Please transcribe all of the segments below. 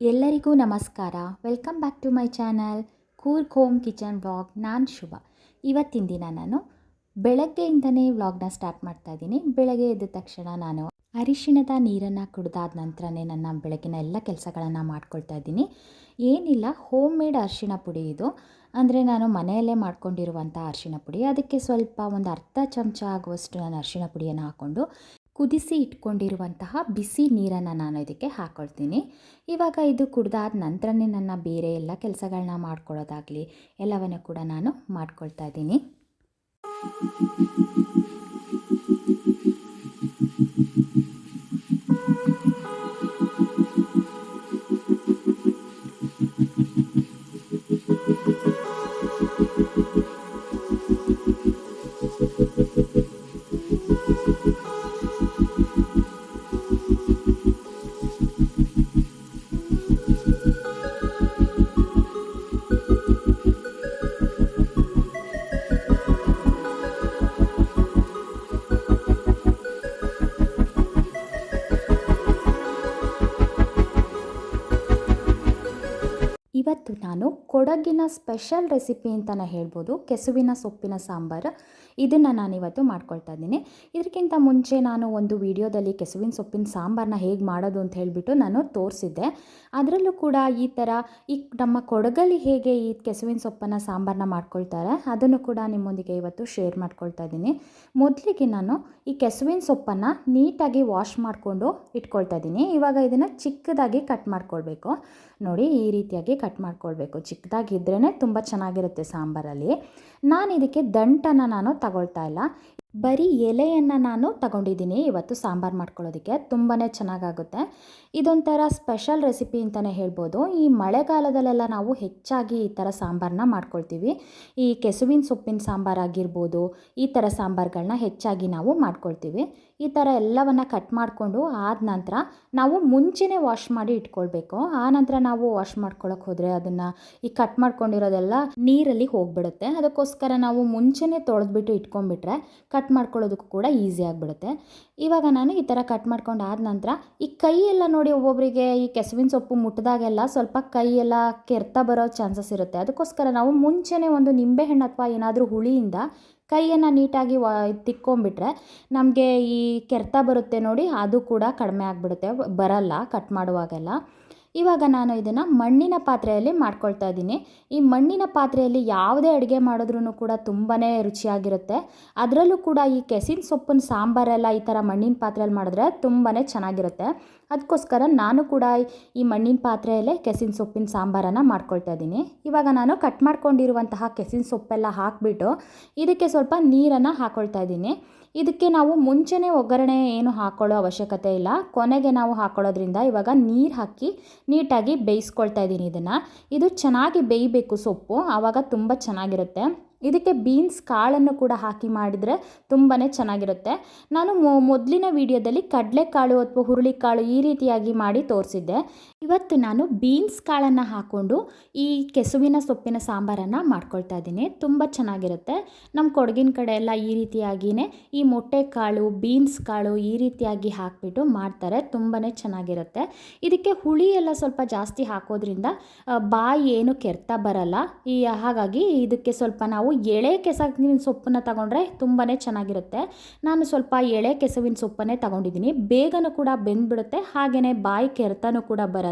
ಎಲ್ಲರಿಗೂ ನಮಸ್ಕಾರ. Welcome back to my channel Coorg home kitchen vlog ನಾನು ಶುಭ. ಇವತ್ತಿನ ದಿನ ನಾನು ಬೆಳಗ್ಗೆಯಿಂದನೇ ವ್ಲಾಗ್ನ ಸ್ಟಾರ್ಟ್ ಮಾಡ್ತಾ ಇದ್ದೀನಿ. ಬೆಳಗ್ಗೆ ಎದ್ದ ತಕ್ಷಣ ನಾನು ಅರಿಶಿಣದ ನೀರನ್ನು ಕುಡಿದಾದ ನಂತರನೇ ನನ್ನ ಬೆಳಗಿನ ಎಲ್ಲ ಕೆಲಸಗಳನ್ನು ಮಾಡ್ಕೊಳ್ತಾ ಇದ್ದೀನಿ. ಏನಿಲ್ಲ ಹೋಮ್ ಮೇಡ್ ಅರಿಶಿನ ಪುಡಿ ಇದು. ಅಂದರೆ ನಾನು ಮನೆಯಲ್ಲೇ ಮಾಡ್ಕೊಂಡಿರುವಂಥ ಅರಿಶಿನ ಪುಡಿ. ಅದಕ್ಕೆ ಸ್ವಲ್ಪ ಒಂದು ಅರ್ಧ ಚಮಚ ಆಗುವಷ್ಟು ನಾನು ಅರಿಶಿಣ ಪುಡಿಯನ್ನು ಹಾಕ್ಕೊಂಡು ಕುದಿಸಿ ಇಟ್ಕೊಂಡಿರುವಂತಹ ಬಿಸಿ ನೀರನ್ನು ನಾನು ಇದಕ್ಕೆ ಹಾಕ್ಕೊಳ್ತೀನಿ ಇವಾಗ ಇದು ಕುಡ್ದಾದ ನಂತರನೇ ನನ್ನ ಬೇರೆ ಎಲ್ಲ ಕೆಲಸಗಳನ್ನ ಮಾಡ್ಕೊಳ್ಳೋದಾಗಲಿ ಎಲ್ಲವನ್ನು ಕೂಡ ನಾನು ಮಾಡ್ಕೊಳ್ತಾ ಇದ್ದೀನಿ. ಕೊಡಗಿನ ಸ್ಪೆಷಲ್ ರೆಸಿಪಿ ಅಂತಲೇ ಹೇಳ್ಬೋದು. ಕೆಸುವಿನ ಸೊಪ್ಪಿನ ಸಾಂಬಾರು. ಇದನ್ನು ನಾನಿವತ್ತು ಮಾಡ್ಕೊಳ್ತಾ ಇದ್ದೀನಿ. ಇದಕ್ಕಿಂತ ಮುಂಚೆ ನಾನು ಒಂದು ವಿಡಿಯೋದಲ್ಲಿ ಕೆಸುವಿನ ಸೊಪ್ಪಿನ ಸಾಂಬಾರನ್ನ ಹೇಗೆ ಮಾಡೋದು ಅಂತ ಹೇಳಿಬಿಟ್ಟು ನಾನು ತೋರಿಸಿದ್ದೆ. ಅದರಲ್ಲೂ ಕೂಡ ಈ ಥರ ಈ ನಮ್ಮ ಕೊಡಗಲ್ಲಿ ಹೇಗೆ ಈ ಕೆಸುವಿನ ಸೊಪ್ಪನ್ನು ಸಾಂಬಾರನ್ನ ಮಾಡ್ಕೊಳ್ತಾರೆ, ಅದನ್ನು ಕೂಡ ನಿಮ್ಮೊಂದಿಗೆ ಇವತ್ತು ಶೇರ್ ಮಾಡ್ಕೊಳ್ತಾ ಇದ್ದೀನಿ. ಮೊದಲಿಗೆ ನಾನು ಈ ಕೆಸುವಿನ ಸೊಪ್ಪನ್ನು ನೀಟಾಗಿ ವಾಶ್ ಮಾಡಿಕೊಂಡು ಇಟ್ಕೊಳ್ತಾ ಇದ್ದೀನಿ. ಇವಾಗ ಇದನ್ನು ಚಿಕ್ಕದಾಗಿ ಕಟ್ ಮಾಡ್ಕೊಳ್ಬೇಕು. ನೋಡಿ ಈ ರೀತಿಯಾಗಿ ಕಟ್ ಮಾಡ್ಕೊಳ್ಬೇಕು. ಚಿಕ್ಕದಾಗಿದ್ರೇ ತುಂಬ ಚೆನ್ನಾಗಿರುತ್ತೆ ಸಾಂಬಾರಲ್ಲಿ. ನಾನು ಇದಕ್ಕೆ ದಂಟನ್ನು ನಾನು ತಗೊಳ್ತಾ ಇಲ್ಲ. ಬರೀ ಎಲೆಯನ್ನು ನಾನು ತಗೊಂಡಿದ್ದೀನಿ ಇವತ್ತು ಸಾಂಬಾರು ಮಾಡ್ಕೊಳ್ಳೋದಕ್ಕೆ ತುಂಬಾ ಚೆನ್ನಾಗಾಗುತ್ತೆ. ಇದೊಂಥರ ಸ್ಪೆಷಲ್ ರೆಸಿಪಿ ಅಂತಲೇ ಹೇಳ್ಬೋದು. ಈ ಮಳೆಗಾಲದಲ್ಲೆಲ್ಲ ನಾವು ಹೆಚ್ಚಾಗಿ ಈ ಥರ ಸಾಂಬಾರನ್ನ ಮಾಡ್ಕೊಳ್ತೀವಿ. ಈ ಕೆಸುವಿನ ಸೊಪ್ಪಿನ ಸಾಂಬಾರಾಗಿರ್ಬೋದು ಈ ಥರ ಸಾಂಬಾರುಗಳನ್ನ ಹೆಚ್ಚಾಗಿ ನಾವು ಮಾಡ್ಕೊಳ್ತೀವಿ. ಈ ಥರ ಎಲ್ಲವನ್ನು ಕಟ್ ಮಾಡಿಕೊಂಡು ಆದ ನಂತರ ನಾವು ಮುಂಚೆನೇ ವಾಶ್ ಮಾಡಿ ಇಟ್ಕೊಳ್ಬೇಕು. ಆ ನಂತರ ನಾವು ವಾಶ್ ಮಾಡ್ಕೊಳ್ಳೋಕೆ ಹೋದರೆ ಅದನ್ನು ಈ ಕಟ್ ಮಾಡ್ಕೊಂಡಿರೋದೆಲ್ಲ ನೀರಲ್ಲಿ ಹೋಗಿಬಿಡುತ್ತೆ. ಅದಕ್ಕೋಸ್ಕರ ನಾವು ಮುಂಚೆನೇ ತೊಳೆದ್ಬಿಟ್ಟು ಇಟ್ಕೊಂಡ್ಬಿಟ್ರೆ ಕಟ್ ಮಾಡ್ಕೊಳ್ಳೋದಕ್ಕೂ ಕೂಡ ಈಸಿ ಆಗಿಬಿಡುತ್ತೆ. ಇವಾಗ ನಾನು ಈ ಥರ ಕಟ್ ಮಾಡ್ಕೊಂಡು ಆದ ನಂತರ ಈ ಕೈ ಎಲ್ಲ ನೋಡಿ ಒಬ್ಬೊಬ್ಬರಿಗೆ ಈ ಕೆಸುವಿನ ಸೊಪ್ಪು ಮುಟ್ಟಿದಾಗೆಲ್ಲ ಸ್ವಲ್ಪ ಕೈ ಎಲ್ಲ ಕೆರ್ತ ಬರೋ ಚಾನ್ಸಸ್ ಇರುತ್ತೆ. ಅದಕ್ಕೋಸ್ಕರ ನಾವು ಮುಂಚೆನೇ ಒಂದು ನಿಂಬೆಹಣ್ಣು ಅಥವಾ ಏನಾದರೂ ಹುಳಿಯಿಂದ ಕೈಯನ್ನು ನೀಟಾಗಿ ವಾ, ತಿಕ್ಕೊಂಬಿಟ್ರೆ ನಮಗೆ ಈ ಕೆರೆತ ಬರುತ್ತೆ ನೋಡಿ, ಅದು ಕೂಡ ಕಡಿಮೆ ಆಗಿಬಿಡುತ್ತೆ. ಬರಲ್ಲ ಕಟ್ ಮಾಡುವಾಗೆಲ್ಲ. ಇವಾಗ ನಾನು ಇದನ್ನು ಮಣ್ಣಿನ ಪಾತ್ರೆಯಲ್ಲಿ ಮಾಡ್ಕೊಳ್ತಾ ಇದ್ದೀನಿ. ಈ ಮಣ್ಣಿನ ಪಾತ್ರೆಯಲ್ಲಿ ಯಾವುದೇ ಅಡುಗೆ ಮಾಡಿದ್ರೂ ಕೂಡ ತುಂಬಾ ರುಚಿಯಾಗಿರುತ್ತೆ. ಅದರಲ್ಲೂ ಕೂಡ ಈ ಕೆಸಿನ ಸೊಪ್ಪಿನ ಸಾಂಬಾರೆಲ್ಲ ಈ ಥರ ಮಣ್ಣಿನ ಪಾತ್ರೆಯಲ್ಲಿ ಮಾಡಿದ್ರೆ ತುಂಬಾ ಚೆನ್ನಾಗಿರುತ್ತೆ. ಅದಕ್ಕೋಸ್ಕರ ನಾನು ಕೂಡ ಈ ಮಣ್ಣಿನ ಪಾತ್ರೆಯಲ್ಲೇ ಕೆಸಿನ ಸೊಪ್ಪಿನ ಸಾಂಬಾರನ್ನು ಮಾಡ್ಕೊಳ್ತಾ ಇದ್ದೀನಿ. ಇವಾಗ ನಾನು ಕಟ್ ಮಾಡ್ಕೊಂಡಿರುವಂತಹ ಕೆಸಿನ ಸೊಪ್ಪೆಲ್ಲ ಹಾಕಿಬಿಟ್ಟು ಇದಕ್ಕೆ ಸ್ವಲ್ಪ ನೀರನ್ನು ಹಾಕ್ಕೊಳ್ತಾ ಇದ್ದೀನಿ. ಇದಕ್ಕೆ ನಾವು ಮುಂಚೆನೇ ಒಗ್ಗರಣೆ ಏನು ಹಾಕೊಳ್ಳೋ ಅವಶ್ಯಕತೆ ಇಲ್ಲ. ಕೊನೆಗೆ ನಾವು ಹಾಕೊಳ್ಳೋದ್ರಿಂದ ಇವಾಗ ನೀರು ಹಾಕಿ ನೀಟಾಗಿ ಬೇಯಿಸ್ಕೊಳ್ತಾ ಇದ್ದೀನಿ ಇದನ್ನು. ಇದು ಚೆನ್ನಾಗಿ ಬೇಯಬೇಕು ಸೊಪ್ಪು ಆವಾಗ ತುಂಬ ಚೆನ್ನಾಗಿರುತ್ತೆ. ಇದಕ್ಕೆ ಬೀನ್ಸ್ ಕಾಳನ್ನು ಕೂಡ ಹಾಕಿ ಮಾಡಿದರೆ ತುಂಬಾ ಚೆನ್ನಾಗಿರುತ್ತೆ. ನಾನು ಮೊದಲಿನ ವಿಡಿಯೋದಲ್ಲಿ ಕಡಲೆಕಾಳು ಅಥವಾ ಹುರುಳಿಕಾಳು ಈ ರೀತಿಯಾಗಿ ಮಾಡಿ ತೋರಿಸಿದ್ದೆ. ಇವತ್ತು ನಾನು ಬೀನ್ಸ್ ಕಾಳನ್ನು ಹಾಕ್ಕೊಂಡು ಈ ಕೆಸುವಿನ ಸೊಪ್ಪಿನ ಸಾಂಬಾರನ್ನು ಮಾಡ್ಕೊಳ್ತಾ ಇದ್ದೀನಿ. ತುಂಬ ಚೆನ್ನಾಗಿರುತ್ತೆ. ನಮ್ಮ ಕೊಡಗಿನ ಕಡೆ ಎಲ್ಲ ಈ ರೀತಿಯಾಗಿಯೇ ಈ ಮೊಟ್ಟೆ ಕಾಳು, ಬೀನ್ಸ್ ಕಾಳು ಈ ರೀತಿಯಾಗಿ ಹಾಕಿಬಿಟ್ಟು ಮಾಡ್ತಾರೆ. ತುಂಬಾ ಚೆನ್ನಾಗಿರುತ್ತೆ. ಇದಕ್ಕೆ ಹುಳಿ ಎಲ್ಲ ಸ್ವಲ್ಪ ಜಾಸ್ತಿ ಹಾಕೋದ್ರಿಂದ ಬಾಯಿ ಏನು ಕೆರ್ತ ಬರಲ್ಲ. ಈ, ಹಾಗಾಗಿ ಇದಕ್ಕೆ ಸ್ವಲ್ಪ ನಾವು ಎಳೆ ಕೆಸವಿನ ಸೊಪ್ಪನ್ನು ತಗೊಂಡ್ರೆ ತುಂಬಾ ಚೆನ್ನಾಗಿರುತ್ತೆ. ನಾನು ಸ್ವಲ್ಪ ಎಳೆ ಕೆಸುವಿನ ಸೊಪ್ಪನ್ನೇ ತಗೊಂಡಿದ್ದೀನಿ. ಬೇಗನೂ ಕೂಡ ಬೆಂದ್ಬಿಡುತ್ತೆ. ಹಾಗೆಯೇ ಬಾಯಿ ಕೆರೆತನೂ ಕೂಡ ಬರಲ್ಲ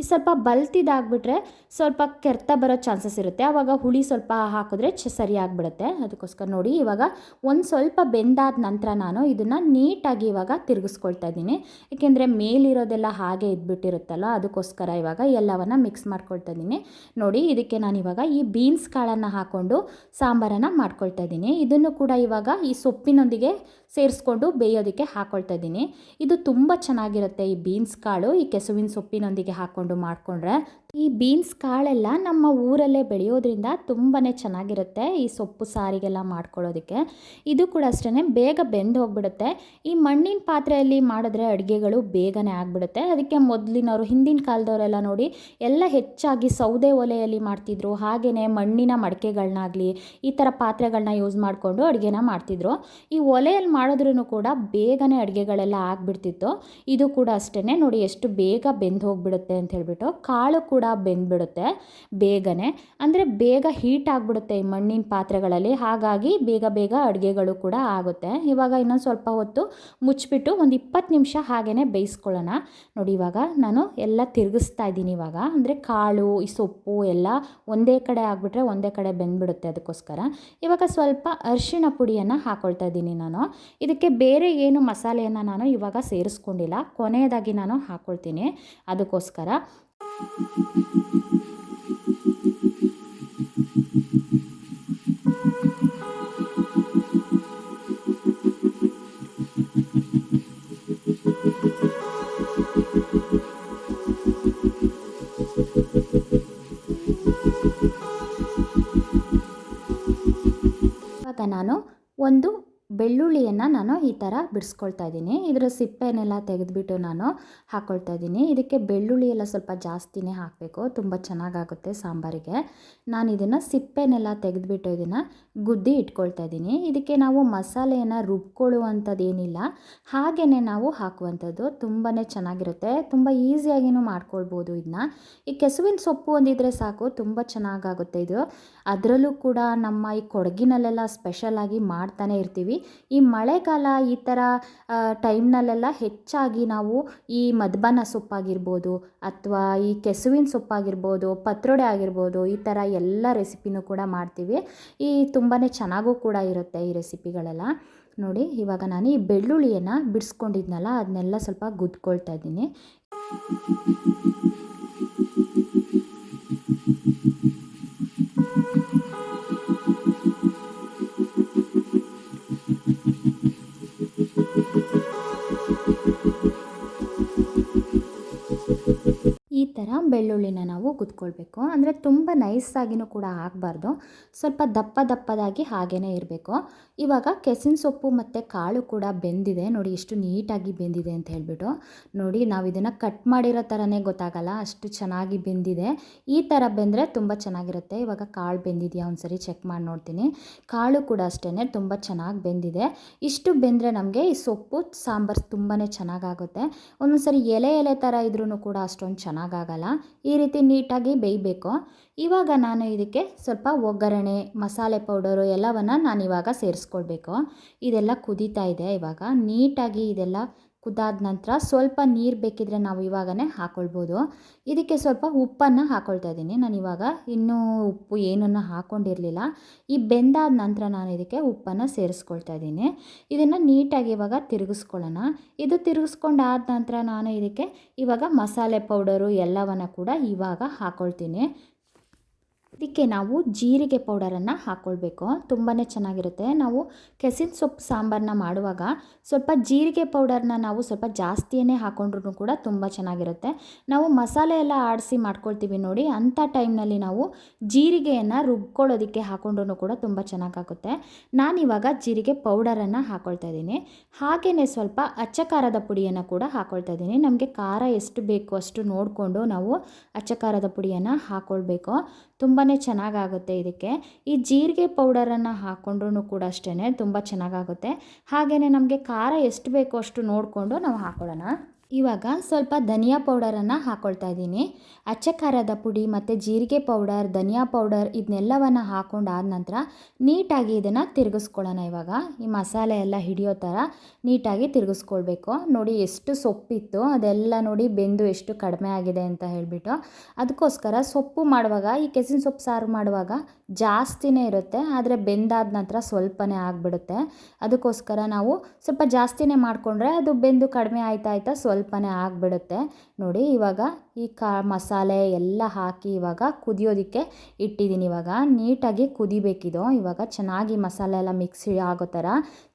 ಈ ಸ್ವಲ್ಪ ಬಲ್ತಿದಾಗ್ಬಿಟ್ರೆ ಸ್ವಲ್ಪ ಕೆರ್ತ ಬರೋ ಚಾನ್ಸಸ್ ಇರುತ್ತೆ. ಆವಾಗ ಹುಳಿ ಸ್ವಲ್ಪ ಹಾಕಿದ್ರೆ ಸರಿ ಆಗಿಬಿಡುತ್ತೆ. ಅದಕ್ಕೋಸ್ಕರ ನೋಡಿ, ಇವಾಗ ಒಂದು ಸ್ವಲ್ಪ ಬೆಂದಾದ ನಂತರ ನಾನು ಇದನ್ನು ನೀಟಾಗಿ ಇವಾಗ ತಿರುಗಿಸ್ಕೊಳ್ತಾ ಇದ್ದೀನಿ. ಏಕೆಂದರೆ ಮೇಲಿರೋದೆಲ್ಲ ಹಾಗೆ ಇದ್ಬಿಟ್ಟಿರುತ್ತಲ್ಲ, ಅದಕ್ಕೋಸ್ಕರ ಇವಾಗ ಎಲ್ಲವನ್ನು ಮಿಕ್ಸ್ ಮಾಡ್ಕೊಳ್ತಾ ಇದ್ದೀನಿ. ನೋಡಿ, ಇದಕ್ಕೆ ನಾನು ಇವಾಗ ಈ ಬೀನ್ಸ್ ಕಾಳನ್ನು ಹಾಕ್ಕೊಂಡು ಸಾಂಬಾರನ್ನು ಮಾಡ್ಕೊಳ್ತಾ ಇದ್ದೀನಿ. ಇದನ್ನು ಕೂಡ ಇವಾಗ ಈ ಸೊಪ್ಪಿನೊಂದಿಗೆ ಸೇರಿಸ್ಕೊಂಡು ಬೇಯೋದಕ್ಕೆ ಹಾಕ್ಕೊಳ್ತಾ ಇದ್ದೀನಿ. ಇದು ತುಂಬ ಚೆನ್ನಾಗಿರುತ್ತೆ ಈ ಬೀನ್ಸ್ ಕಾಳು. ಈ ಕೆಸುವಿನ ಸೊಪ್ಪಿನೊಂದಿಗೆ ಹಾಕ್ಕೊಂಡು ಮಾಡಿಕೊಂಡ್ರೆ ಈ ಬೀನ್ಸ್ ಕಾಳೆಲ್ಲ ನಮ್ಮ ಊರಲ್ಲೇ ಬೆಳೆಯೋದ್ರಿಂದ ತುಂಬಾ ಚೆನ್ನಾಗಿರುತ್ತೆ. ಈ ಸೊಪ್ಪು ಸಾರಿಗೆಲ್ಲ ಮಾಡ್ಕೊಳ್ಳೋದಕ್ಕೆ. ಇದು ಕೂಡ ಅಷ್ಟೇ ಬೇಗ ಬೆಂದು ಹೋಗ್ಬಿಡುತ್ತೆ. ಈ ಮಣ್ಣಿನ ಪಾತ್ರೆಯಲ್ಲಿ ಮಾಡಿದ್ರೆ ಅಡುಗೆಗಳು ಬೇಗನೆ ಆಗಿಬಿಡುತ್ತೆ. ಅದಕ್ಕೆ ಮೊದಲಿನವರು, ಹಿಂದಿನ ಕಾಲದವರೆಲ್ಲ ನೋಡಿ, ಎಲ್ಲ ಹೆಚ್ಚಾಗಿ ಸೌದೆ ಒಲೆಯಲ್ಲಿ ಮಾಡ್ತಿದ್ರು. ಹಾಗೆಯೇ ಮಣ್ಣಿನ ಮಡಕೆಗಳನ್ನಾಗಲಿ ಈ ಥರ ಪಾತ್ರೆಗಳನ್ನ ಯೂಸ್ ಮಾಡಿಕೊಂಡು ಅಡುಗೆನ ಮಾಡ್ತಿದ್ರು. ಈ ಒಲೆಯಲ್ಲಿ ಮಾಡಿದ್ರೂ ಕೂಡ ಬೇಗನೆ ಅಡುಗೆಗಳೆಲ್ಲ ಆಗಿಬಿಡ್ತಿತ್ತು. ಇದು ಕೂಡ ಅಷ್ಟೇ ನೋಡಿ ಎಷ್ಟು ಬೇಗ ಬೆಂದು ಹೋಗ್ಬಿಡುತ್ತೆ ಅಂತ ಹೇಳ್ಬಿಟ್ಟು. ಕಾಳು ಬೆಂದ್ಬಿಡುತ್ತೆ ಬೇಗನೆ. ಅಂದರೆ ಬೇಗ ಹೀಟ್ ಆಗಿಬಿಡುತ್ತೆ ಈ ಮಣ್ಣಿನ ಪಾತ್ರೆಗಳಲ್ಲಿ. ಹಾಗಾಗಿ ಬೇಗ ಬೇಗ ಅಡುಗೆಗಳು ಕೂಡ ಆಗುತ್ತೆ. ಇವಾಗ ಇನ್ನೊಂದು ಸ್ವಲ್ಪ ಹೊತ್ತು ಮುಚ್ಚಿಬಿಟ್ಟು ಒಂದು ಇಪ್ಪತ್ತು ನಿಮಿಷ ಹಾಗೇ ಬೇಯಿಸ್ಕೊಳ್ಳೋಣ. ನೋಡಿ ಇವಾಗ ನಾನು ಎಲ್ಲ ತಿರುಗಿಸ್ತಾ ಇದ್ದೀನಿ ಇವಾಗ. ಅಂದರೆ ಕಾಳು, ಈ ಸೊಪ್ಪು ಎಲ್ಲ ಒಂದೇ ಕಡೆ ಆಗಿಬಿಟ್ರೆ ಒಂದೇ ಕಡೆ ಬೆಂದ್ಬಿಡುತ್ತೆ ಅದಕ್ಕೋಸ್ಕರ. ಇವಾಗ ಸ್ವಲ್ಪ ಅರಿಶಿಣ ಪುಡಿಯನ್ನು ಹಾಕ್ಕೊಳ್ತಾ ಇದ್ದೀನಿ ನಾನು. ಇದಕ್ಕೆ ಬೇರೆ ಏನು ಮಸಾಲೆಯನ್ನು ನಾನು ಇವಾಗ ಸೇರಿಸ್ಕೊಂಡಿಲ್ಲ. ಕೊನೆಯದಾಗಿ ನಾನು ಹಾಕ್ಕೊಳ್ತೀನಿ ಅದಕ್ಕೋಸ್ಕರ ನಾನು ಒಂದು ಬೆಳ್ಳುಳ್ಳಿಯನ್ನು ನಾನು ಈ ಥರ ಬಿಡಿಸ್ಕೊಳ್ತಾ ಇದ್ದೀನಿ. ಇದರ ಸಿಪ್ಪೆನೆಲ್ಲ ತೆಗೆದುಬಿಟ್ಟು ನಾನು ಹಾಕ್ಕೊಳ್ತಾ ಇದ್ದೀನಿ. ಇದಕ್ಕೆ ಬೆಳ್ಳುಳ್ಳಿ ಎಲ್ಲ ಸ್ವಲ್ಪ ಜಾಸ್ತಿನೇ ಹಾಕಬೇಕು. ತುಂಬ ಚೆನ್ನಾಗಾಗುತ್ತೆ ಸಾಂಬಾರಿಗೆ. ನಾನು ಇದನ್ನು ಸಿಪ್ಪೆನೆಲ್ಲ ತೆಗೆದುಬಿಟ್ಟು ಇದನ್ನು ಗುದ್ದಿ ಇಟ್ಕೊಳ್ತಾ ಇದ್ದೀನಿ. ಇದಕ್ಕೆ ನಾವು ಮಸಾಲೆಯನ್ನು ರುಬ್ಕೊಳ್ಳುವಂಥದ್ದು ಏನಿಲ್ಲ. ಹಾಗೆಯೇ ನಾವು ಹಾಕುವಂಥದ್ದು ತುಂಬಾ ಚೆನ್ನಾಗಿರುತ್ತೆ. ತುಂಬ ಈಸಿಯಾಗಿಯೂ ಮಾಡ್ಕೊಳ್ಬೋದು ಇದನ್ನ ಈ ಕೆಸುವಿನ ಸೊಪ್ಪು ಒಂದಿದ್ರೆ ಸಾಕು. ತುಂಬ ಚೆನ್ನಾಗಾಗುತ್ತೆ ಇದು. ಅದರಲ್ಲೂ ಕೂಡ ನಮ್ಮ ಈ ಕೊಡಗಿನಲ್ಲೆಲ್ಲ ಸ್ಪೆಷಲಾಗಿ ಮಾಡ್ತಾನೆ ಇರ್ತೀವಿ. ಈ ಮಳೆಗಾಲ ಈ ಥರ ಟೈಮ್ನಲ್ಲೆಲ್ಲ ಹೆಚ್ಚಾಗಿ ನಾವು ಈ ಮದ್ಬನ ಸೊಪ್ಪಾಗಿರ್ಬೋದು ಅಥವಾ ಈ ಕೆಸುವಿನ ಸೊಪ್ಪಾಗಿರ್ಬೋದು, ಪತ್ರೊಡೆ ಆಗಿರ್ಬೋದು ಈ ಥರ ಎಲ್ಲ ರೆಸಿಪಿನೂ ಕೂಡ ಮಾಡ್ತೀವಿ. ಈ ತುಂಬಾ ಚೆನ್ನಾಗೂ ಕೂಡ ಇರುತ್ತೆ ಈ ರೆಸಿಪಿಗಳೆಲ್ಲ. ನೋಡಿ, ಇವಾಗ ನಾನು ಈ ಬೆಳ್ಳುಳ್ಳಿಯನ್ನು ಬಿಡಿಸ್ಕೊಂಡಿದ್ನಲ್ಲ, ಅದನ್ನೆಲ್ಲ ಸ್ವಲ್ಪ ಗುದ್ಕೊಳ್ತಾ ಇದ್ದೀನಿ. ಬೆಳ್ಳುಳ್ಳಿನ ನಾವು ಕುತ್ಕೊಳ್ಬೇಕು. ಅಂದರೆ ತುಂಬ ನೈಸಾಗಿನೂ ಕೂಡ ಆಗಬಾರ್ದು. ಸ್ವಲ್ಪ ದಪ್ಪ ದಪ್ಪದಾಗಿ ಹಾಗೇ ಇರಬೇಕು. ಇವಾಗ ಕೆಸಿನ ಸೊಪ್ಪು ಮತ್ತು ಕಾಳು ಕೂಡ ಬೆಂದಿದೆ. ನೋಡಿ ಎಷ್ಟು ನೀಟಾಗಿ ಬೆಂದಿದೆ ಅಂತ ಹೇಳಿಬಿಟ್ಟು. ನೋಡಿ ನಾವು ಇದನ್ನು ಕಟ್ ಮಾಡಿರೋ ಥರನೇ ಗೊತ್ತಾಗಲ್ಲ. ಅಷ್ಟು ಚೆನ್ನಾಗಿ ಬೆಂದಿದೆ. ಈ ಥರ ಬೆಂದರೆ ತುಂಬ ಚೆನ್ನಾಗಿರುತ್ತೆ. ಇವಾಗ ಕಾಳು ಬೆಂದಿದೆಯಾ ಒಂದ್ಸರಿ ಚೆಕ್ ಮಾಡಿ ನೋಡ್ತೀನಿ. ಕಾಳು ಕೂಡ ಅಷ್ಟೇ ತುಂಬ ಚೆನ್ನಾಗಿ ಬೆಂದಿದೆ. ಇಷ್ಟು ಬೆಂದರೆ ನಮಗೆ ಈ ಸೊಪ್ಪು, ಸಾಂಬಾರು ತುಂಬಾ ಚೆನ್ನಾಗಾಗುತ್ತೆ ಒಂದೊಂದು ಸರಿ ಎಲೆ ಎಲೆ ಥರ ಇದ್ರೂ ಕೂಡ ಅಷ್ಟೊಂದು ಚೆನ್ನಾಗಾಗಲ್ಲ ಈ ರೀತಿ ನೀಟಾಗಿ ಬೇಯಬೇಕು. ಇವಾಗ ನಾನು ಇದಕ್ಕೆ ಸ್ವಲ್ಪ ಒಗ್ಗರಣೆ, ಮಸಾಲೆ ಪೌಡರು ಎಲ್ಲವನ್ನು ನಾನು ಇವಾಗ ಸೇರಿಸ್ಕೊಳ್ಬೇಕು. ಇದೆಲ್ಲ ಕುದೀತಾ ಇದೆ ಇವಾಗ. ನೀಟಾಗಿ ಇದೆಲ್ಲ ಕುದಾದ ನಂತರ ಸ್ವಲ್ಪ ನೀರು ಬೇಕಿದ್ರೆ ನಾವು ಇವಾಗನೇ ಹಾಕ್ಕೊಳ್ಬೋದು ಇದಕ್ಕೆ ಸ್ವಲ್ಪ ಉಪ್ಪನ್ನು ಹಾಕ್ಕೊಳ್ತಾ ಇದ್ದೀನಿ. ನಾನು ಇವಾಗ ಇನ್ನೂ ಉಪ್ಪು ಏನನ್ನು ಹಾಕ್ಕೊಂಡಿರಲಿಲ್ಲ ಈ ಬೆಂದಾದ ನಂತರ ನಾನು ಇದಕ್ಕೆ ಉಪ್ಪನ್ನು ಸೇರಿಸ್ಕೊಳ್ತಾ ಇದ್ದೀನಿ. ಇದನ್ನು ನೀಟಾಗಿ ಇವಾಗ ತಿರುಗಿಸ್ಕೊಳ್ಳೋಣ. ಇದು ತಿರುಗಿಸ್ಕೊಂಡಾದ ನಂತರ ನಾನು ಇದಕ್ಕೆ ಇವಾಗ ಮಸಾಲೆ ಪೌಡರು ಎಲ್ಲವನ್ನು ಕೂಡ ಇವಾಗ ಹಾಕ್ಕೊಳ್ತೀನಿ ಇದಕ್ಕೆ ನಾವು ಜೀರಿಗೆ ಪೌಡರನ್ನು ಹಾಕ್ಕೊಳ್ಬೇಕು ತುಂಬಾ ಚೆನ್ನಾಗಿರುತ್ತೆ. ನಾವು ಕೆಸಿನ ಸೊಪ್ಪು ಸಾಂಬಾರನ್ನ ಮಾಡುವಾಗ ಸ್ವಲ್ಪ ಜೀರಿಗೆ ಪೌಡರ್ನ ನಾವು ಸ್ವಲ್ಪ ಜಾಸ್ತಿಯೇ ಹಾಕ್ಕೊಂಡ್ರೂ ಕೂಡ ತುಂಬ ಚೆನ್ನಾಗಿರುತ್ತೆ. ನಾವು ಮಸಾಲೆ ಎಲ್ಲ ಆಡಿಸಿ ಮಾಡ್ಕೊಳ್ತೀವಿ ನೋಡಿ, ಅಂಥ ಟೈಮ್ನಲ್ಲಿ ನಾವು ಜೀರಿಗೆಯನ್ನು ರುಬ್ಕೊಳ್ಳೋದಕ್ಕೆ ಹಾಕ್ಕೊಂಡ್ರೂ ಕೂಡ ತುಂಬ ಚೆನ್ನಾಗಾಗುತ್ತೆ. ನಾನಿವಾಗ ಜೀರಿಗೆ ಪೌಡರನ್ನು ಹಾಕ್ಕೊಳ್ತಾ ಇದ್ದೀನಿ. ಹಾಗೆಯೇ ಸ್ವಲ್ಪ ಅಚ್ಚ ಖಾರದ ಪುಡಿಯನ್ನು ಕೂಡ ಹಾಕ್ಕೊಳ್ತಾ ಇದ್ದೀನಿ. ನಮಗೆ ಖಾರ ಎಷ್ಟು ಬೇಕು ಅಷ್ಟು ನೋಡಿಕೊಂಡು ನಾವು ಅಚ್ಚ ಖಾರದ ಪುಡಿಯನ್ನು ಹಾಕ್ಕೊಳ್ಬೇಕು ತುಂಬಾ ಚೆನ್ನಾಗಾಗುತ್ತೆ ಇದಕ್ಕೆ. ಈ ಜೀರಿಗೆ ಪೌಡರನ್ನು ಹಾಕ್ಕೊಂಡ್ರೂ ಕೂಡ ಅಷ್ಟೇ ತುಂಬ ಚೆನ್ನಾಗಾಗುತ್ತೆ. ಹಾಗೆಯೇ ನಮಗೆ ಖಾರ ಎಷ್ಟು ಬೇಕೋ ಅಷ್ಟು ನೋಡಿಕೊಂಡು ನಾವು ಹಾಕ್ಕೊಳ್ಳೋಣ ಇವಾಗ ಸ್ವಲ್ಪ ಧನಿಯಾ ಪೌಡರನ್ನು ಹಾಕ್ಕೊಳ್ತಾ ಇದ್ದೀನಿ. ಅಚ್ಚ ಖಾರದ ಪುಡಿ ಮತ್ತು ಜೀರಿಗೆ ಪೌಡರ್, ಧನಿಯಾ ಪೌಡರ್ ಇದನ್ನೆಲ್ಲವನ್ನು ಹಾಕ್ಕೊಂಡಾದ ನಂತರ ನೀಟಾಗಿ ಇದನ್ನು ತಿರುಗಿಸ್ಕೊಳ್ಳೋಣ ಇವಾಗ. ಈ ಮಸಾಲೆ ಎಲ್ಲ ಹಿಡಿಯೋ ಥರ ನೀಟಾಗಿ ತಿರುಗಿಸ್ಕೊಳ್ಬೇಕು. ನೋಡಿ ಎಷ್ಟು ಸೊಪ್ಪಿತ್ತು. ಅದೆಲ್ಲ ನೋಡಿ ಬೆಂದು ಎಷ್ಟು ಕಡಿಮೆ ಆಗಿದೆ ಅಂತ ಹೇಳಿಬಿಟ್ಟು. ಅದಕ್ಕೋಸ್ಕರ ಸೊಪ್ಪು ಮಾಡುವಾಗ ಈ ಕೆಸಿನ ಸೊಪ್ಪು ಸಾರು ಮಾಡುವಾಗ ಜಾಸ್ತಿನೇ ಇರುತ್ತೆ, ಆದರೆ ಬೆಂದಾದ ನಂತರ ಸ್ವಲ್ಪನೇ ಆಗಿಬಿಡುತ್ತೆ. ಅದಕ್ಕೋಸ್ಕರ ನಾವು ಸ್ವಲ್ಪ ಜಾಸ್ತಿನೇ ಮಾಡಿಕೊಂಡ್ರೆ ಅದು ಬೆಂದು ಕಡಿಮೆ ಆಯ್ತಾ ಆಯ್ತಾ ಸ್ವಲ್ಪನೇ ಆಗಿಬಿಡುತ್ತೆ. ನೋಡಿ, ಇವಾಗ ಈ ಕಾ ಮಸಾಲೆ ಎಲ್ಲ ಹಾಕಿ ಇವಾಗ ಕುದಿಯೋದಕ್ಕೆ ಇಟ್ಟಿದ್ದೀನಿ. ಇವಾಗ ನೀಟಾಗಿ ಕುದಿಬೇಕಿದು. ಇವಾಗ ಚೆನ್ನಾಗಿ ಮಸಾಲೆ ಎಲ್ಲ ಮಿಕ್ಸಿ ಆಗೋ ಥರ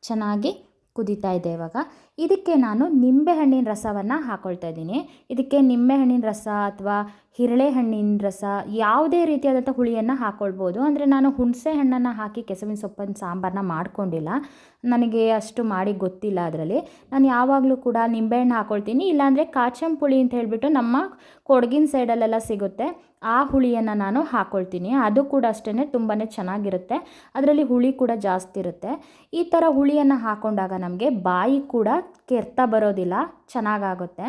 ಚೆನ್ನಾಗಿ ಕುದೀತಾ ಇದೆ ಇವಾಗ. ಇದಕ್ಕೆ ನಾನು ನಿಂಬೆಹಣ್ಣಿನ ರಸವನ್ನು ಹಾಕ್ಕೊಳ್ತಾ ಇದ್ದೀನಿ. ಇದಕ್ಕೆ ನಿಂಬೆಹಣ್ಣಿನ ರಸ ಅಥವಾ ಹಣ್ಣಿನ ರಸ ಯಾವುದೇ ರೀತಿಯಾದಂಥ ಹುಳಿಯನ್ನು ಹಾಕ್ಕೊಳ್ಬೋದು ಅಂದರೆ ನಾನು ಹುಣಸೆ ಹಣ್ಣನ್ನು ಹಾಕಿ ಕೆಸವಿನ ಸೊಪ್ಪಿನ ಸಾಂಬಾರನ್ನ ಮಾಡ್ಕೊಂಡಿಲ್ಲ. ನನಗೆ ಅಷ್ಟು ಮಾಡಿ ಗೊತ್ತಿಲ್ಲ ಅದರಲ್ಲಿ. ನಾನು ಯಾವಾಗಲೂ ಕೂಡ ನಿಂಬೆಹಣ್ಣು ಹಾಕ್ಕೊಳ್ತೀನಿ ಇಲ್ಲಾಂದರೆ ಕಾಚಂ ಪುಳಿ ಅಂತ ಹೇಳಿಬಿಟ್ಟು ನಮ್ಮ ಕೊಡಗಿನ ಸೈಡಲ್ಲೆಲ್ಲ ಸಿಗುತ್ತೆ. ಆ ಹುಳಿಯನ್ನು ನಾನು ಹಾಕ್ಕೊಳ್ತೀನಿ ಅದು ಕೂಡ ಅಷ್ಟೇ ತುಂಬಾ ಚೆನ್ನಾಗಿರುತ್ತೆ. ಅದರಲ್ಲಿ ಹುಳಿ ಕೂಡ ಜಾಸ್ತಿ ಇರುತ್ತೆ. ಈ ಥರ ಹುಳಿಯನ್ನು ಹಾಕ್ಕೊಂಡಾಗ ನಮಗೆ ಬಾಯಿ ಕೂಡ ಕೆರ್ತ ಬರೋದಿಲ್ಲ, ಚೆನ್ನಾಗಾಗುತ್ತೆ.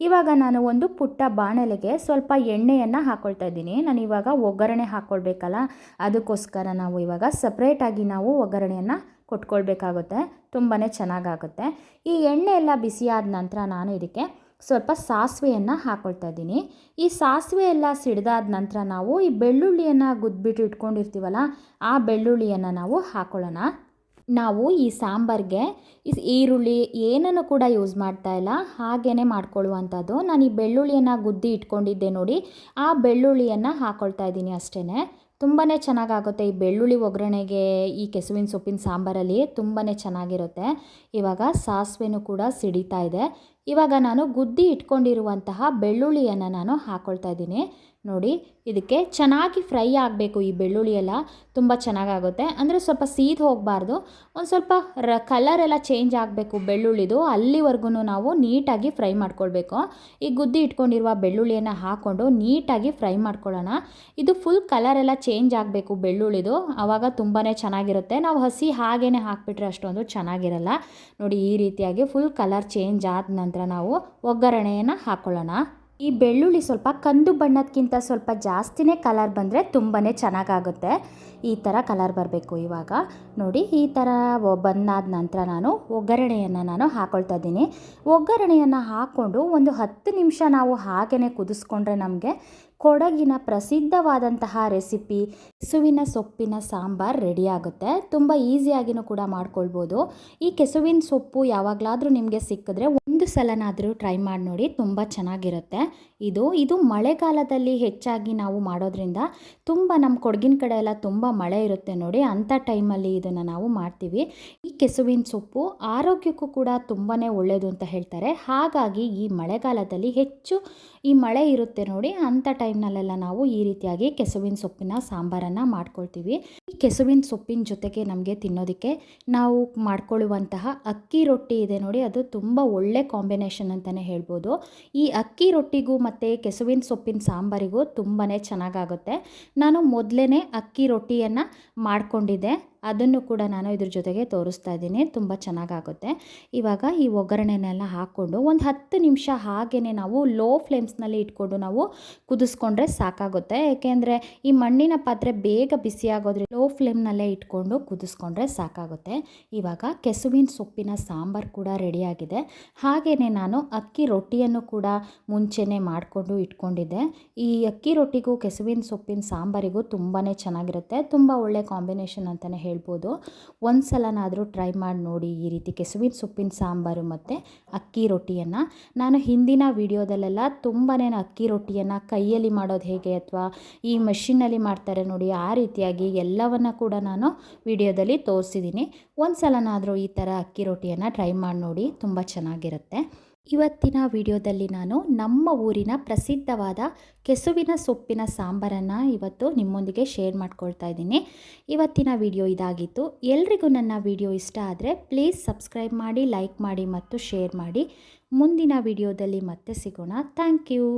ಇವಾಗ ನಾನು ಒಂದು ಪುಟ್ಟ ಬಾಣಲೆಗೆ ಸ್ವಲ್ಪ ಎಣ್ಣೆಯನ್ನು ಹಾಕ್ಕೊಳ್ತಾ ಇದ್ದೀನಿ. ನಾನು ಇವಾಗ ಒಗ್ಗರಣೆ ಹಾಕ್ಕೊಳ್ಬೇಕಲ್ಲ ಅದಕ್ಕೋಸ್ಕರ ನಾವು ಇವಾಗ ಸಪ್ರೇಟಾಗಿ ನಾವು ಒಗ್ಗರಣೆಯನ್ನು ಕೊಟ್ಕೊಳ್ಬೇಕಾಗುತ್ತೆ. ತುಂಬಾ ಚೆನ್ನಾಗಾಗುತ್ತೆ. ಈ ಎಣ್ಣೆ ಎಲ್ಲ ಬಿಸಿಯಾದ ನಂತರ ನಾನು ಇದಕ್ಕೆ ಸ್ವಲ್ಪ ಸಾಸಿವೆಯನ್ನು ಹಾಕ್ಕೊಳ್ತಾ ಇದ್ದೀನಿ. ಈ ಸಾಸಿವೆ ಎಲ್ಲ ಸಿಡ್ದಾದ ನಂತರ ನಾವು ಈ ಬೆಳ್ಳುಳ್ಳಿಯನ್ನು ಗುದ್ಬಿಟ್ಟು ಇಟ್ಕೊಂಡಿರ್ತೀವಲ್ಲ, ಆ ಬೆಳ್ಳುಳ್ಳಿಯನ್ನು ನಾವು ಹಾಕ್ಕೊಳ್ಳೋಣ ನಾವು ಈ ಸಾಂಬಾರಿಗೆ ಈರುಳ್ಳಿ ಏನನ್ನು ಕೂಡ ಯೂಸ್ ಮಾಡ್ತಾ ಇಲ್ಲ ಹಾಗೇ ಮಾಡ್ಕೊಳ್ಳುವಂಥದ್ದು. ನಾನು ಈ ಬೆಳ್ಳುಳ್ಳಿಯನ್ನು ಗುದ್ದಿ ಇಟ್ಕೊಂಡಿದ್ದೆ ನೋಡಿ, ಆ ಬೆಳ್ಳುಳ್ಳಿಯನ್ನು ಹಾಕ್ಕೊಳ್ತಾ ಇದ್ದೀನಿ ಅಷ್ಟೇ ತುಂಬಾ ಚೆನ್ನಾಗಾಗುತ್ತೆ ಈ ಬೆಳ್ಳುಳ್ಳಿ ಒಗ್ಗರಣೆಗೆ ಈ ಕೆಸುವಿನ ಸೊಪ್ಪಿನ ಸಾಂಬಾರಲ್ಲಿ ತುಂಬಾ ಚೆನ್ನಾಗಿರುತ್ತೆ. ಇವಾಗ ಸಾಸಿವೆನೂ ಕೂಡ ಸಿಡಿತಾ ಇದೆ. ಇವಾಗ ನಾನು ಗುದ್ದಿ ಇಟ್ಕೊಂಡಿರುವಂತಹ ಬೆಳ್ಳುಳ್ಳಿಯನ್ನು ನಾನು ಹಾಕ್ಕೊಳ್ತಾ ಇದ್ದೀನಿ. ನೋಡಿ, ಇದಕ್ಕೆ ಚೆನ್ನಾಗಿ ಫ್ರೈ ಆಗಬೇಕು ಈ ಬೆಳ್ಳುಳ್ಳಿ ಎಲ್ಲ. ತುಂಬ ಚೆನ್ನಾಗಾಗುತ್ತೆ. ಅಂದರೆ ಸ್ವಲ್ಪ ಸೀದ್ ಹೋಗಬಾರ್ದು. ಒಂದು ಸ್ವಲ್ಪ ರ ಕಲರ್ ಎಲ್ಲ ಚೇಂಜ್ ಆಗಬೇಕು ಬೆಳ್ಳುಳ್ಳಿದು. ಅಲ್ಲಿವರೆಗೂ ನಾವು ನೀಟಾಗಿ ಫ್ರೈ ಮಾಡ್ಕೊಳ್ಬೇಕು. ಈ ಗುದ್ದಿ ಇಟ್ಕೊಂಡಿರುವ ಬೆಳ್ಳುಳ್ಳಿಯನ್ನು ಹಾಕ್ಕೊಂಡು ನೀಟಾಗಿ ಫ್ರೈ ಮಾಡ್ಕೊಳ್ಳೋಣ. ಇದು ಫುಲ್ ಕಲರ್ ಎಲ್ಲ ಚೇಂಜ್ ಆಗಬೇಕು ಬೆಳ್ಳುಳ್ಳಿದು. ಆವಾಗ ತುಂಬಾ ಚೆನ್ನಾಗಿರುತ್ತೆ. ನಾವು ಹಸಿ ಹಾಗೇ ಹಾಕಿಬಿಟ್ರೆ ಅಷ್ಟೊಂದು ಚೆನ್ನಾಗಿರಲ್ಲ. ನೋಡಿ, ಈ ರೀತಿಯಾಗಿ ಫುಲ್ ಕಲರ್ ಚೇಂಜ್ ಆದ ನಂತರ ನಾವು ಒಗ್ಗರಣೆಯನ್ನು ಹಾಕ್ಕೊಳ್ಳೋಣ ಈ ಬೆಳ್ಳುಳ್ಳಿ ಸ್ವಲ್ಪ ಕಂದು ಬಣ್ಣಕ್ಕಿಂತ ಸ್ವಲ್ಪ ಜಾಸ್ತಿನೇ ಕಲರ್ ಬಂದರೆ ತುಂಬಾ ಚೆನ್ನಾಗಾಗುತ್ತೆ. ಈ ಥರ ಕಲರ್ ಬರಬೇಕು ಇವಾಗ. ನೋಡಿ, ಈ ಥರ ಬಂದಾದ ನಂತರ ನಾನು ಒಗ್ಗರಣೆಯನ್ನು ನಾನು ಹಾಕ್ಕೊಳ್ತಾ ಇದ್ದೀನಿ. ಒಗ್ಗರಣೆಯನ್ನು ಹಾಕ್ಕೊಂಡು ಒಂದು ಹತ್ತು ನಿಮಿಷ ನಾವು ಹಾಗೆಯೇ ಕುದಿಸ್ಕೊಂಡ್ರೆ ನಮಗೆ ಕೊಡಗಿನ ಪ್ರಸಿದ್ಧವಾದಂತಹ ರೆಸಿಪಿ ಕೆಸುವಿನ ಸೊಪ್ಪಿನ ಸಾಂಬಾರ್ ರೆಡಿ ಆಗುತ್ತೆ. ತುಂಬ ಈಸಿಯಾಗಿನೂ ಕೂಡ ಮಾಡ್ಕೊಳ್ಬೋದು. ಈ ಕೆಸುವಿನ ಸೊಪ್ಪು ಯಾವಾಗಲಾದರೂ ನಿಮಗೆ ಸಿಕ್ಕಿದ್ರೆ ಒಂದು ಸಲನಾದರೂ ಟ್ರೈ ಮಾಡಿ ನೋಡಿ, ತುಂಬ ಚೆನ್ನಾಗಿರುತ್ತೆ. ಇದು ಇದು ಮಳೆಗಾಲದಲ್ಲಿ ಹೆಚ್ಚಾಗಿ ನಾವು ಮಾಡೋದ್ರಿಂದ ತುಂಬ ನಮ್ಮ ಕೊಡಗಿನ ಕಡೆ ಎಲ್ಲ ತುಂಬ ಮಳೆ ಇರುತ್ತೆ ನೋಡಿ ಅಂಥ ಟೈಮಲ್ಲಿ ಇದನ್ನು ನಾವು ಮಾಡ್ತೀವಿ. ಈ ಕೆಸುವಿನ ಸೊಪ್ಪು ಆರೋಗ್ಯಕ್ಕೂ ಕೂಡ ತುಂಬಾ ಒಳ್ಳೆಯದು ಅಂತ ಹೇಳ್ತಾರೆ. ಹಾಗಾಗಿ ಈ ಮಳೆಗಾಲದಲ್ಲಿ ಹೆಚ್ಚು ಈ ಮಳೆ ಇರುತ್ತೆ ನೋಡಿ ಅಂಥ ಟೈಮ್ನಲ್ಲೆಲ್ಲ ನಾವು ಈ ರೀತಿಯಾಗಿ ಕೆಸುವಿನ ಸೊಪ್ಪಿನ ಸಾಂಬಾರನ್ನು ಮಾಡ್ಕೊಳ್ತೀವಿ. ಈ ಕೆಸುವಿನ ಸೊಪ್ಪಿನ ಜೊತೆಗೆ ನಮಗೆ ತಿನ್ನೋದಕ್ಕೆ ನಾವು ಮಾಡ್ಕೊಳ್ಳುವಂತಹ ಅಕ್ಕಿ ರೊಟ್ಟಿ ಇದೆ ನೋಡಿ, ಅದು ತುಂಬ ಒಳ್ಳೆ ಕಾಂಬಿನೇಷನ್ ಅಂತಲೇ ಹೇಳ್ಬೋದು. ಈ ಅಕ್ಕಿ ರೊಟ್ಟಿಗೂ ಮತ್ತು ಕೆಸುವಿನ ಸೊಪ್ಪಿನ ಸಾಂಬಾರಿಗೂ ತುಂಬಾ ಚೆನ್ನಾಗಾಗುತ್ತೆ. ನಾನು ಮೊದಲೇ ಅಕ್ಕಿ ರೊಟ್ಟಿಯನ್ನು ಮಾಡ್ಕೊಂಡಿದ್ದೆ. ಅದನ್ನು ಕೂಡ ನಾನು ಇದ್ರ ಜೊತೆಗೆ ತೋರಿಸ್ತಾ ಇದ್ದೀನಿ. ತುಂಬ ಚೆನ್ನಾಗಾಗುತ್ತೆ. ಇವಾಗ ಈ ಒಗ್ಗರಣೆನೆಲ್ಲ ಹಾಕ್ಕೊಂಡು ಒಂದು ಹತ್ತು ನಿಮಿಷ ಹಾಗೇ ನಾವು ಲೋ ಫ್ಲೇಮ್ಸ್ನಲ್ಲಿ ಇಟ್ಕೊಂಡು ನಾವು ಕುದಿಸ್ಕೊಂಡ್ರೆ ಸಾಕಾಗುತ್ತೆ. ಏಕೆಂದರೆ ಈ ಮಣ್ಣಿನ ಪಾತ್ರೆ ಬೇಗ ಬಿಸಿ ಆಗೋದ್ರೆ ಲೋ ಫ್ಲೇಮ್ನಲ್ಲೇ ಇಟ್ಕೊಂಡು ಕುದಿಸ್ಕೊಂಡ್ರೆ ಸಾಕಾಗುತ್ತೆ. ಇವಾಗ ಕೆಸುವಿನ ಸೊಪ್ಪಿನ ಸಾಂಬಾರು ಕೂಡ ರೆಡಿಯಾಗಿದೆ. ಹಾಗೆಯೇ ನಾನು ಅಕ್ಕಿ ರೊಟ್ಟಿಯನ್ನು ಕೂಡ ಮುಂಚೆನೇ ಮಾಡಿಕೊಂಡು ಇಟ್ಕೊಂಡಿದ್ದೆ. ಈ ಅಕ್ಕಿ ರೊಟ್ಟಿಗೂ ಕೆಸುವಿನ ಸೊಪ್ಪಿನ ಸಾಂಬಾರಿಗೂ ತುಂಬಾ ಚೆನ್ನಾಗಿರುತ್ತೆ. ತುಂಬ ಒಳ್ಳೆ ಕಾಂಬಿನೇಷನ್ ಅಂತಲೇ ಹೇಳ್ಬೋದು. ಒಂದು ಸಲನಾದರೂ ಟ್ರೈ ಮಾಡಿ ನೋಡಿ ಈ ರೀತಿ ಕೆಸುವಿನ ಸೊಪ್ಪಿನ ಸಾಂಬಾರು ಮತ್ತು ಅಕ್ಕಿ ರೊಟ್ಟಿಯನ್ನು. ನಾನು ಹಿಂದಿನ ವೀಡಿಯೋದಲ್ಲೆಲ್ಲ ತುಂಬಾ ಅಕ್ಕಿ ರೊಟ್ಟಿಯನ್ನು ಕೈಯಲ್ಲಿ ಮಾಡೋದು ಹೇಗೆ ಅಥವಾ ಈ ಮಷಿನಲ್ಲಿ ಮಾಡ್ತಾರೆ ನೋಡಿ ಆ ರೀತಿಯಾಗಿ ಎಲ್ಲವನ್ನು ಕೂಡ ನಾನು ವಿಡಿಯೋದಲ್ಲಿ ತೋರಿಸಿದ್ದೀನಿ ಒಂದು ಸಲನಾದರೂ ಈ ಥರ ಅಕ್ಕಿ ರೊಟ್ಟಿಯನ್ನು ಟ್ರೈ ಮಾಡಿ ನೋಡಿ ತುಂಬ ಚೆನ್ನಾಗಿರುತ್ತೆ. ಇವತ್ತಿನ ವಿಡಿಯೋದಲ್ಲಿ ನಾನು ನಮ್ಮ ಊರಿನ ಪ್ರಸಿದ್ಧವಾದ ಕೆಸುವಿನ ಸೊಪ್ಪಿನ ಸಾಂಬಾರನ್ನು ಇವತ್ತು ನಿಮ್ಮೊಂದಿಗೆ ಶೇರ್ ಮಾಡ್ಕೊಳ್ತಾ ಇದ್ದೀನಿ. ಇವತ್ತಿನ ವಿಡಿಯೋ ಇದಾಗಿತ್ತು. ಎಲ್ರಿಗೂ ನನ್ನ ವಿಡಿಯೋ ಇಷ್ಟ ಆದರೆ ಪ್ಲೀಸ್ ಸಬ್ಸ್ಕ್ರೈಬ್ ಮಾಡಿ, ಲೈಕ್ ಮಾಡಿ ಮತ್ತು ಶೇರ್ ಮಾಡಿ. ಮುಂದಿನ ವಿಡಿಯೋದಲ್ಲಿ ಮತ್ತೆ ಸಿಗೋಣ. Thank you.